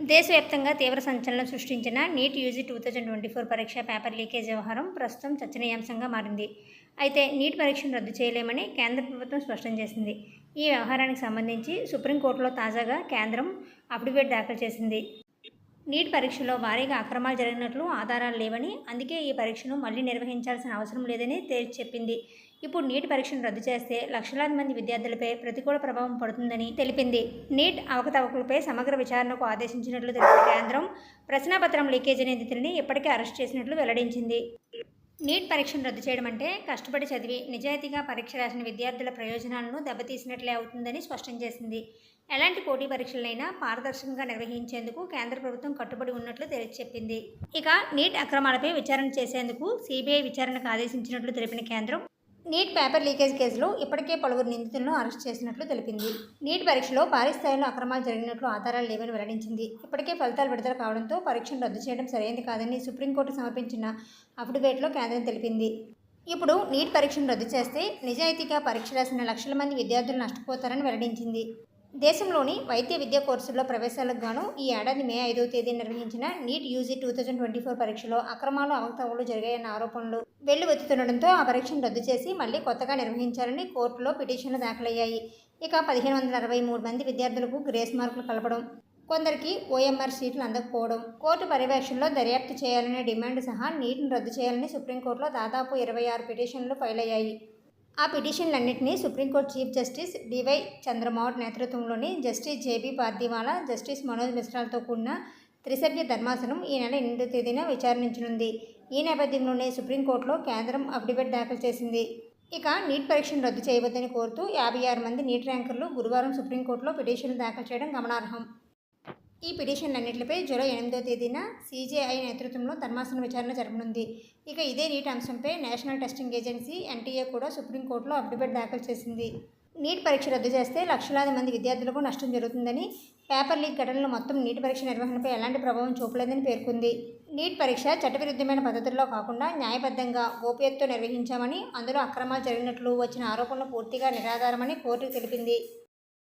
దేశవ్యాప్తంగా తీవ్ర సంచలనం సృష్టించిన NEET UG two thousand twenty four పరీక్ష పేపర్ లీకేజ్ వ్యవహారం ప్రస్తుతం చర్చనీయాంశంగా మారింది. అయితే నీట్ పరీక్షను రద్దు చేయలేమని కేంద్ర ప్రభుత్వం స్పష్టం చేసింది. ఈ వ్యవహారానికి సంబంధించి సుప్రీంకోర్టులో తాజాగా కేంద్రం అఫిడవిట్ దాఖలు చేసింది. నీట్ పరీక్షలో భారీగా అక్రమాలు జరిగినట్లు ఆధారాలు లేవని అందుకే ఈ పరీక్షను మళ్ళీ నిర్వహించాల్సిన అవసరం లేదని తేల్చి చెప్పింది. ఇప్పుడు నీట్ పరీక్షను రద్దు చేస్తే లక్షలాది మంది విద్యార్థులపై ప్రతికూల ప్రభావం పడుతుందని తెలిపింది. నీట్ అవకతవకలపై సమగ్ర విచారణకు ఆదేశించినట్లు తెలిపిన కేంద్రం ప్రశ్నాపత్రం లీకేజ్ నిందితుడిని ఇప్పటికే అరెస్ట్ చేసినట్లు వెల్లడించింది. నీట్ పరీక్షను రద్దు చేయడం అంటే కష్టపడి చదివి నిజాయితీగా పరీక్ష రాసిన విద్యార్థుల ప్రయోజనాలను దెబ్బతీసినట్లే అవుతుందని స్పష్టం చేసింది. ఎలాంటి పోటీ పరీక్షలైనా పారదర్శకంగా నిర్వహించేందుకు కేంద్ర ప్రభుత్వం కట్టుబడి ఉన్నట్లు తేల్చి చెప్పింది. ఇక నీట్ అక్రమాలపై విచారణ చేసేందుకు సిబిఐ విచారణకు ఆదేశించినట్లు తెలిపిన కేంద్రం నీట్ పేపర్ లీకేజ్ కేసులో ఇప్పటికే పలువురు నిందితులను అరెస్ట్ చేసినట్లు తెలిపింది. నీట్ పరీక్షలో భారీ స్థాయిలో అక్రమాలు జరిగినట్లు ఆధారాలు లేవని వెల్లడించింది. ఇప్పటికే ఫలితాలు విడుదల కావడంతో పరీక్షను రద్దు చేయడం సరైంది కాదని సుప్రీంకోర్టు సమర్పించిన అఫిడవిట్లో కేంద్రం తెలిపింది. ఇప్పుడు నీట్ పరీక్షను రద్దు చేస్తే నిజాయితీగా పరీక్ష రాసిన లక్షల మంది విద్యార్థులు నష్టపోతారని వెల్లడించింది. దేశంలోని వైద్య విద్యా కోర్సుల్లో ప్రవేశాలకు గాను ఈ ఏడాది మే ఐదవ తేదీ నిర్వహించిన NEET UG two thousand twenty four పరీక్షలో అక్రమాలు అవకతవకలు జరిగాయన్న ఆరోపణలు వెల్లువెత్తుతుండడంతో ఆ పరీక్షను రద్దు చేసి మళ్ళీ కొత్తగా నిర్వహించాలని కోర్టులో పిటిషన్లు దాఖలయ్యాయి. ఇక పదిహేను వందల అరవై మూడు మంది విద్యార్థులకు గ్రేస్ మార్కులు కలపడం కొందరికి ఓఎంఆర్ సీట్లు అందకపోవడం కోర్టు పర్యవేక్షణలో దర్యాప్తు చేయాలనే డిమాండ్ సహా నీటిని రద్దు చేయాలని సుప్రీంకోర్టులో దాదాపు ఇరవై ఆరు పిటిషన్లు ఫైల్ అయ్యాయి ఆ పిటిషన్లన్నింటినీ supreme court chief justice D Y Chandrachud నేతృత్వంలోని justice J B Pardiwala justice Manoj మిశ్రాలతో కూడిన త్రిసభ్య ధర్మాసనం ఈ నెల ఎనిమిదో తేదీన విచారించనుంది. ఈ నేపథ్యంలోనే సుప్రీంకోర్టులో కేంద్రం అఫిడవిట్ దాఖలు చేసింది. ఇక నీట్ పరీక్షను రద్దు చేయవద్దని కోరుతూ యాభై ఆరు మంది నీట్ ర్యాంకర్లు గురువారం సుప్రీంకోర్టులో పిటిషన్లు దాఖలు చేయడం గమనార్హం. ఈ పిటిషన్లన్నింటిపై జూలై ఎనిమిదో తేదీన సీజేఐ నేతృత్వంలో ధర్మాసన విచారణ జరపనుంది. ఇక ఇదే నీట్ అంశంపై నేషనల్ టెస్టింగ్ ఏజెన్సీ ఎన్టీఏ కూడా సుప్రీంకోర్టులో అఫిడవిట్ దాఖలు చేసింది. నీట్ పరీక్ష రద్దు చేస్తే లక్షలాది మంది విద్యార్థులకు నష్టం జరుగుతుందని పేపర్ లీక్ ఘటనలు మొత్తం నీట్ పరీక్ష నిర్వహణపై ఎలాంటి ప్రభావం చూపలేదని పేర్కొంది. నీట్ పరీక్ష చట్టవిరుద్ధమైన పద్ధతుల్లో కాకుండా న్యాయబద్ధంగా గోప్యతతో నిర్వహించామని అందులో అక్రమాలు జరిగినట్లు వచ్చిన ఆరోపణలు పూర్తిగా నిరాధారమని కోర్టుకు తెలిపింది.